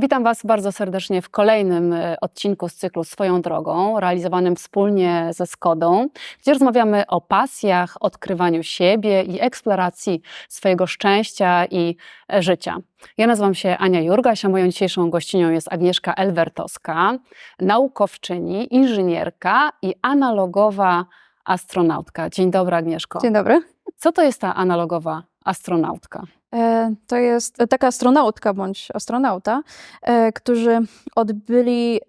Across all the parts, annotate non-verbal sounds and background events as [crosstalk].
Witam Was bardzo serdecznie w kolejnym e, odcinku z cyklu Swoją drogą, realizowanym wspólnie ze Skodą, gdzie rozmawiamy o pasjach, odkrywaniu siebie i eksploracji swojego szczęścia i e, życia. Ja nazywam się Ania Jurgaś, a moją dzisiejszą gościnią jest Agnieszka Elwertowska, naukowczyni, inżynierka i analogowa astronautka. Dzień dobry, Agnieszko. Dzień dobry. Co to jest ta analogowa astronautka? E, To jest taka astronautka bądź astronauta, e, którzy odbyli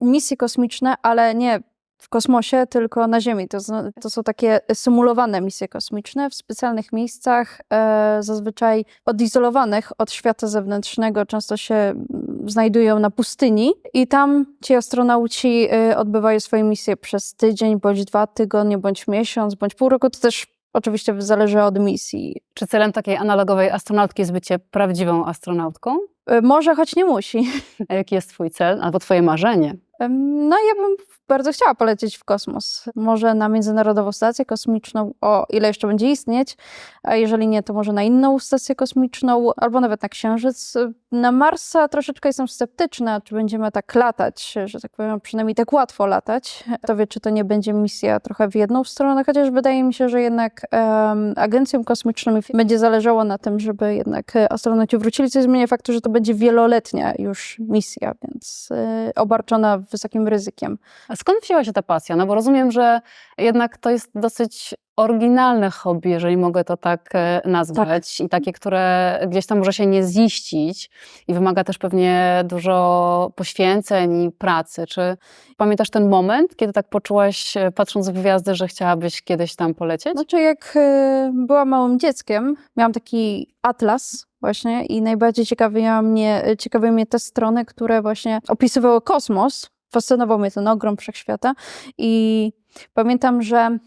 misje kosmiczne, ale nie w kosmosie, tylko na Ziemi. To, to są takie symulowane misje kosmiczne w specjalnych miejscach, e, zazwyczaj odizolowanych od świata zewnętrznego. Często się mm, znajdują na pustyni i tam ci astronauci e, odbywają swoje misje przez tydzień, bądź dwa tygodnie, bądź miesiąc, bądź pół roku. To też oczywiście zależy od misji. Czy celem takiej analogowej astronautki jest bycie prawdziwą astronautką? E, Może, choć nie musi. [laughs] A jaki jest Twój cel albo Twoje marzenie? No ja bym bardzo chciała polecieć w kosmos. Może na Międzynarodową Stację Kosmiczną, o ile jeszcze będzie istnieć, a jeżeli nie, to może na inną stację kosmiczną, albo nawet na Księżyc. Na Marsa troszeczkę jestem sceptyczna, czy będziemy tak latać, że tak powiem, przynajmniej tak łatwo latać. Kto wie, czy to nie będzie misja trochę w jedną stronę, chociaż wydaje mi się, że jednak um, agencjom kosmicznym będzie zależało na tym, żeby jednak astronauci wrócili, co zmienia faktu, że to będzie wieloletnia już misja, więc e, obarczona wysokim ryzykiem. A skąd wzięła się ta pasja? No bo rozumiem, że jednak to jest dosyć oryginalne hobby, jeżeli mogę to tak e, nazwać, i takie, które gdzieś tam może się nie ziścić i wymaga też pewnie dużo poświęceń i pracy. Czy pamiętasz ten moment, kiedy tak poczułaś, e, patrząc w gwiazdy, że chciałabyś kiedyś tam polecieć? Znaczy, jak e, byłam małym dzieckiem, miałam taki atlas właśnie i najbardziej ciekawiła mnie, ciekawiły mnie te strony, które właśnie opisywały kosmos. Fascynował mnie ten ogrom wszechświata i pamiętam, że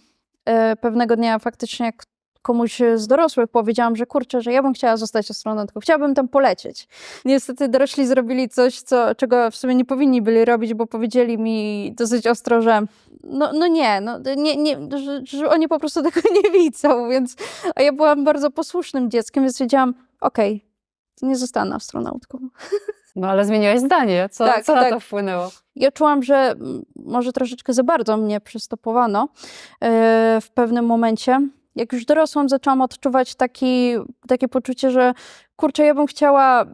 e, pewnego dnia faktycznie jak komuś z dorosłych powiedziałam, że kurczę, że ja bym chciała zostać astronautką, chciałabym tam polecieć. Niestety dorośli zrobili coś, co, czego w sumie nie powinni byli robić, bo powiedzieli mi dosyć ostro, że no, no nie, no, nie, nie że, że oni po prostu [laughs] tego nie widzą, więc a ja byłam bardzo posłusznym dzieckiem, więc wiedziałam, okej, nie zostanę astronautką. [laughs] No ale zmieniłaś zdanie. Co, Tak, co na tak. to wpłynęło? Ja czułam, że może troszeczkę za bardzo mnie przystopowano e, w pewnym momencie. Jak już dorosłam, zaczęłam odczuwać taki, takie poczucie, że kurczę, ja bym chciała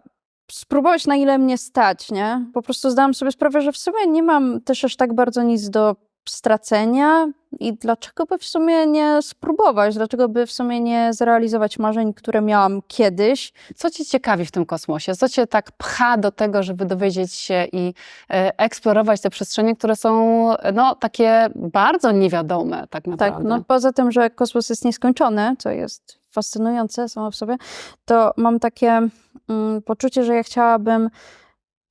spróbować na ile mnie stać, nie? Po prostu zdałam sobie sprawę, że w sumie nie mam też aż tak bardzo nic do stracenia i dlaczego by w sumie nie spróbować, dlaczego by w sumie nie zrealizować marzeń, które miałam kiedyś. Co Cię ciekawi w tym kosmosie? Co Cię tak pcha do tego, żeby dowiedzieć się i e, eksplorować te przestrzenie, które są no, takie bardzo niewiadome tak Tak, naprawdę? no poza tym, że kosmos jest nieskończony, co jest fascynujące samo w sobie, to mam takie mm, poczucie, że ja chciałabym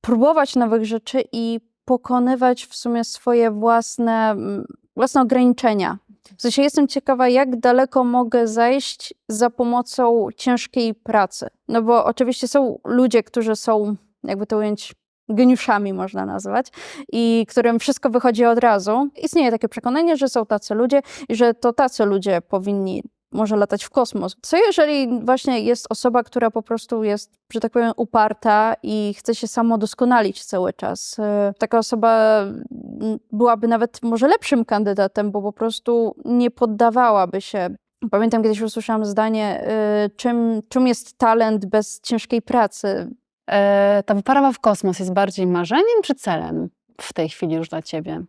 próbować nowych rzeczy i pokonywać w sumie swoje własne, własne ograniczenia. W sensie jestem ciekawa, jak daleko mogę zajść za pomocą ciężkiej pracy. No bo oczywiście są ludzie, którzy są, jakby to ująć, geniuszami można nazwać, i którym wszystko wychodzi od razu. Istnieje takie przekonanie, że są tacy ludzie i że to tacy ludzie powinni może latać w kosmos. Co jeżeli właśnie jest osoba, która po prostu jest, że tak powiem, uparta i chce się samo doskonalić cały czas? E, Taka osoba mm, byłaby nawet może lepszym kandydatem, bo po prostu nie poddawałaby się. Pamiętam kiedyś usłyszałam zdanie, e, czym, czym jest talent bez ciężkiej pracy? E, ta wyprawa w kosmos jest bardziej marzeniem czy celem w tej chwili już dla Ciebie?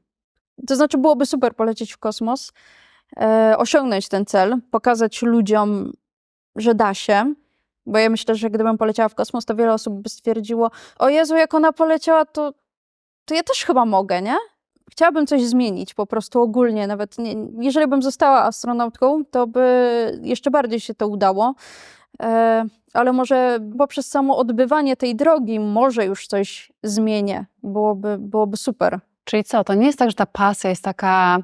To znaczy, byłoby super polecieć w kosmos, osiągnąć ten cel, pokazać ludziom, że da się. Bo ja myślę, że gdybym poleciała w kosmos, to wiele osób by stwierdziło: O Jezu, jak ona poleciała, to, to ja też chyba mogę, nie? chciałabym coś zmienić po prostu ogólnie, nawet nie, jeżeli bym została astronautką, to by jeszcze bardziej się to udało. E, ale może poprzez samo odbywanie tej drogi może już coś zmienię. Byłoby, byłoby super. Czyli co, to nie jest tak, że ta pasja jest taka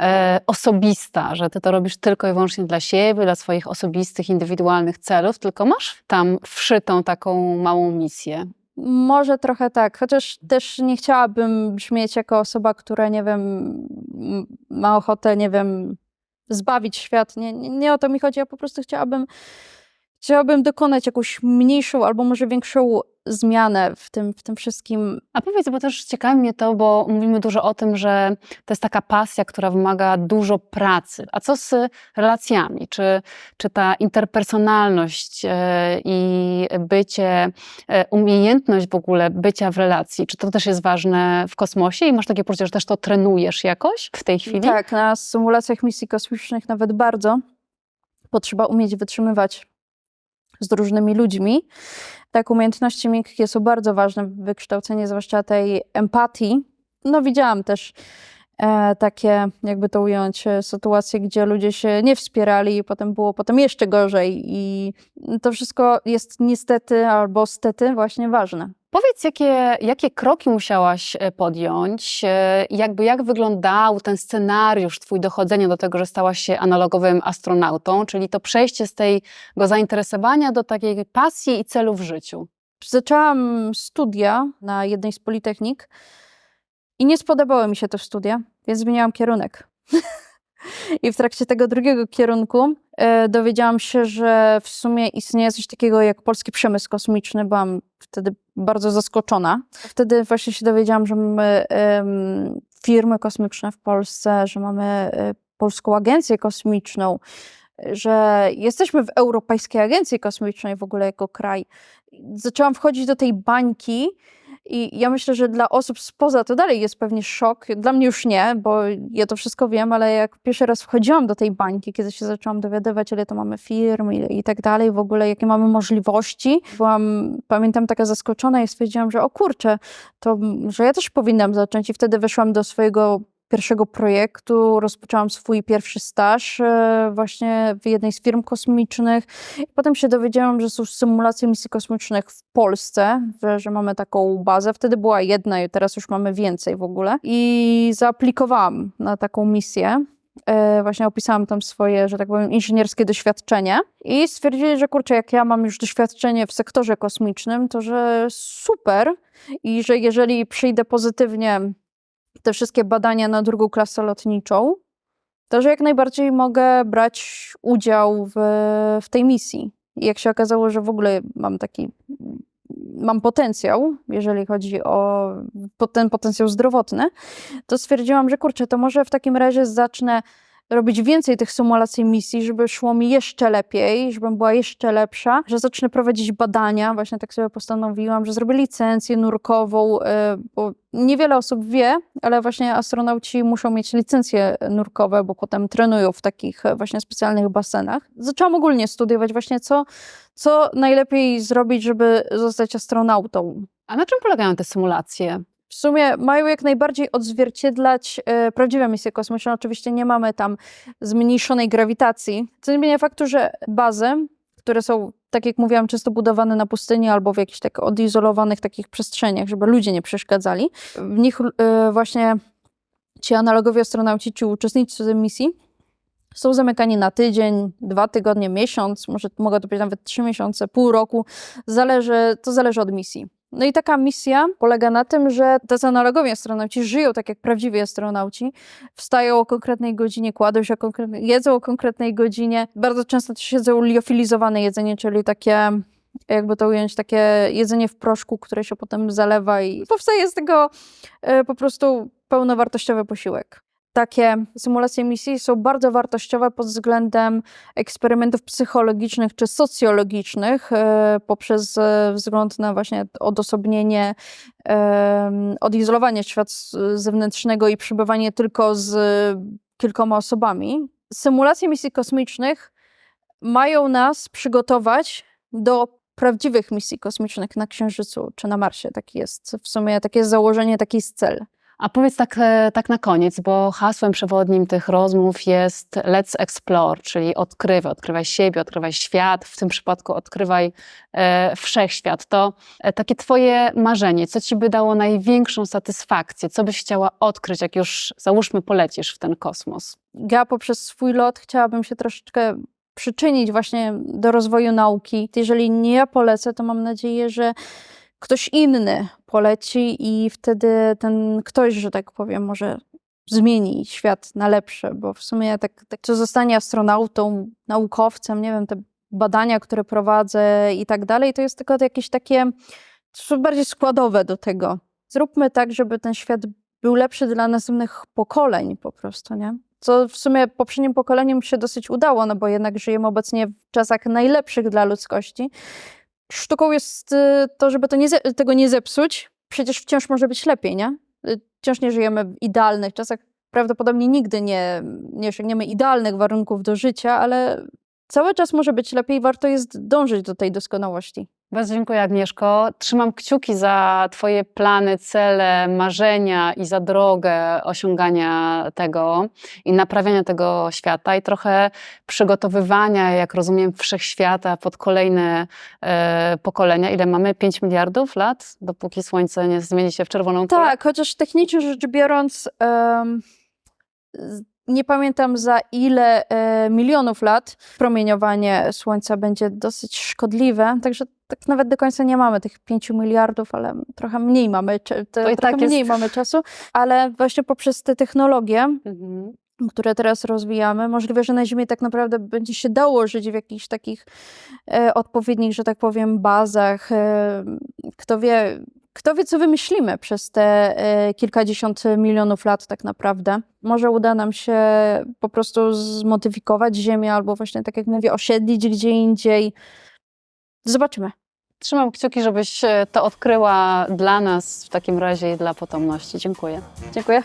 e, osobista, że ty to robisz tylko i wyłącznie dla siebie, dla swoich osobistych, indywidualnych celów, tylko masz tam wszytą taką małą misję. Może trochę tak, chociaż też nie chciałabym brzmieć jako osoba, która, nie wiem, ma ochotę, nie wiem, zbawić świat. Nie, nie, nie o to mi chodzi, ja po prostu chciałabym, chciałabym dokonać jakąś mniejszą albo może większą zmianę w tym, w tym wszystkim. A powiedz, bo też ciekawi mnie to, bo mówimy dużo o tym, że to jest taka pasja, która wymaga dużo pracy. A co z relacjami? Czy, czy ta interpersonalność e, i bycie, e, umiejętność w ogóle bycia w relacji, czy to też jest ważne w kosmosie i masz takie poczucie, że też to trenujesz jakoś w tej chwili? Tak, na symulacjach misji kosmicznych nawet bardzo, bo trzeba umieć wytrzymywać z różnymi ludźmi. Tak, umiejętności miękkie są bardzo ważne w wykształceniu, zwłaszcza tej empatii. No widziałam też e, takie, jakby to ująć, e, sytuacje, gdzie ludzie się nie wspierali i potem było potem jeszcze gorzej i to wszystko jest niestety albo stety właśnie ważne. Powiedz, jakie, jakie kroki musiałaś e, podjąć, e, jakby jak wyglądał ten scenariusz twój dochodzenia do tego, że stałaś się analogowym astronautą, czyli to przejście z tego zainteresowania do takiej pasji i celu w życiu. Zaczęłam studia na jednej z politechnik i nie spodobały mi się te studia, więc zmieniałam kierunek. [laughs] I w trakcie tego drugiego kierunku e, dowiedziałam się, że w sumie istnieje coś takiego jak polski przemysł kosmiczny. Byłam wtedy bardzo zaskoczona. Wtedy właśnie się dowiedziałam, że mamy em, firmy kosmiczne w Polsce, że mamy e, Polską Agencję Kosmiczną, że jesteśmy w Europejskiej Agencji Kosmicznej w ogóle jako kraj. Zaczęłam wchodzić do tej bańki i ja myślę, że dla osób spoza to dalej jest pewnie szok. Dla mnie już nie, bo ja to wszystko wiem, ale jak pierwszy raz wchodziłam do tej bańki, kiedy się zaczęłam dowiadywać, ile to mamy firm i, i tak dalej, w ogóle jakie mamy możliwości, byłam, pamiętam, taka zaskoczona i stwierdziłam, że o kurczę, to że ja też powinnam zacząć i wtedy weszłam do swojego pierwszego projektu, rozpoczęłam swój pierwszy staż e, właśnie w jednej z firm kosmicznych. Potem się dowiedziałam, że są symulacje misji kosmicznych w Polsce, że, że mamy taką bazę. Wtedy była jedna i teraz już mamy więcej w ogóle. I zaaplikowałam na taką misję. E, Właśnie opisałam tam swoje, że tak powiem, inżynierskie doświadczenie i stwierdzili, że kurczę, jak ja mam już doświadczenie w sektorze kosmicznym, to że super i że jeżeli przyjdę pozytywnie te wszystkie badania na drugą klasę lotniczą, to że jak najbardziej mogę brać udział w, w tej misji. I jak się okazało, że w ogóle mam taki, mam potencjał, jeżeli chodzi o ten potencjał zdrowotny, to stwierdziłam, że kurczę, to może w takim razie zacznę robić więcej tych symulacji misji, żeby szło mi jeszcze lepiej, żebym była jeszcze lepsza, że zacznę prowadzić badania, właśnie tak sobie postanowiłam, że zrobię licencję nurkową, e, bo niewiele osób wie, ale właśnie astronauci muszą mieć licencje nurkowe, bo potem trenują w takich e, właśnie specjalnych basenach. Zaczęłam ogólnie studiować właśnie co, co najlepiej zrobić, żeby zostać astronautą. A na czym polegają te symulacje? W sumie mają jak najbardziej odzwierciedlać e, prawdziwe misje kosmiczne. Oczywiście nie mamy tam zmniejszonej grawitacji, co nie zmienia faktu, że bazy, które są, tak jak mówiłam, często budowane na pustyni albo w jakichś tak odizolowanych takich przestrzeniach, żeby ludzie nie przeszkadzali, w nich e, właśnie ci analogowi astronauci, ci uczestnicy misji są zamykani na tydzień, dwa tygodnie, miesiąc, może mogą to być nawet trzy miesiące, pół roku, zależy, to zależy od misji. No i taka misja polega na tym, że tacy analogowi astronauci żyją tak jak prawdziwi astronauci, wstają o konkretnej godzinie, kładą się o konkretnej, jedzą o konkretnej godzinie. Bardzo często też jedzą liofilizowane jedzenie, czyli takie, jakby to ująć, takie jedzenie w proszku, które się potem zalewa i powstaje z tego e, po prostu pełnowartościowy posiłek. Takie symulacje misji są bardzo wartościowe pod względem eksperymentów psychologicznych czy socjologicznych, e, poprzez e, wzgląd na właśnie odosobnienie, em, odizolowanie świata zewnętrznego i przebywanie tylko z kilkoma osobami. Symulacje misji kosmicznych mają nas przygotować do prawdziwych misji kosmicznych na Księżycu czy na Marsie. Taki jest w sumie takie jest założenie, taki jest cel. A powiedz tak, e, tak na koniec, bo hasłem przewodnim tych rozmów jest Let's Explore, czyli odkrywaj, odkrywaj siebie, odkrywaj świat, w tym przypadku odkrywaj e, wszechświat. To e, takie Twoje marzenie, co Ci by dało największą satysfakcję, co byś chciała odkryć, jak już załóżmy polecisz w ten kosmos? Ja poprzez swój lot chciałabym się troszeczkę przyczynić właśnie do rozwoju nauki. Jeżeli nie ja polecę, to mam nadzieję, że ktoś inny poleci i wtedy ten ktoś, że tak powiem, może zmieni świat na lepsze, bo w sumie tak, tak co zostanie astronautą, naukowcem, nie wiem, te badania, które prowadzę i tak dalej, to jest tylko jakieś takie bardziej składowe do tego. Zróbmy tak, żeby ten świat był lepszy dla następnych pokoleń po prostu, nie? Co w sumie poprzednim pokoleniom się dosyć udało, no bo jednak żyjemy obecnie w czasach najlepszych dla ludzkości. Sztuką jest y, to, żeby to nie, tego nie zepsuć. Przecież wciąż może być lepiej, nie? Y, Wciąż nie żyjemy w idealnych czasach. Prawdopodobnie nigdy nie, nie osiągniemy idealnych warunków do życia, ale cały czas może być lepiej. Warto jest dążyć do tej doskonałości. Bardzo dziękuję, Agnieszko. Trzymam kciuki za Twoje plany, cele, marzenia i za drogę osiągania tego i naprawiania tego świata i trochę przygotowywania, jak rozumiem, wszechświata pod kolejne e, pokolenia. Ile mamy? 5 miliardów lat, dopóki Słońce nie zmieni się w czerwoną kulę? Tak, chociaż technicznie rzecz biorąc, z- nie pamiętam za ile e, milionów lat promieniowanie Słońca będzie dosyć szkodliwe, także tak nawet do końca nie mamy tych 5 miliardów, ale trochę mniej mamy, te, trochę tak jest- mniej mamy czasu, ale właśnie poprzez te technologie, Mhm. które teraz rozwijamy, możliwe, że na Ziemi tak naprawdę będzie się dało żyć w jakichś takich e, odpowiednich, że tak powiem, bazach. E, kto wie, kto wie, co wymyślimy przez te e, kilkadziesiąt milionów lat tak naprawdę. Może uda nam się po prostu zmodyfikować Ziemię albo właśnie, tak jak mówię, osiedlić gdzie indziej. Zobaczymy. Trzymam kciuki, żebyś e, to odkryła dla nas w takim razie i dla potomności. Dziękuję. Dziękuję.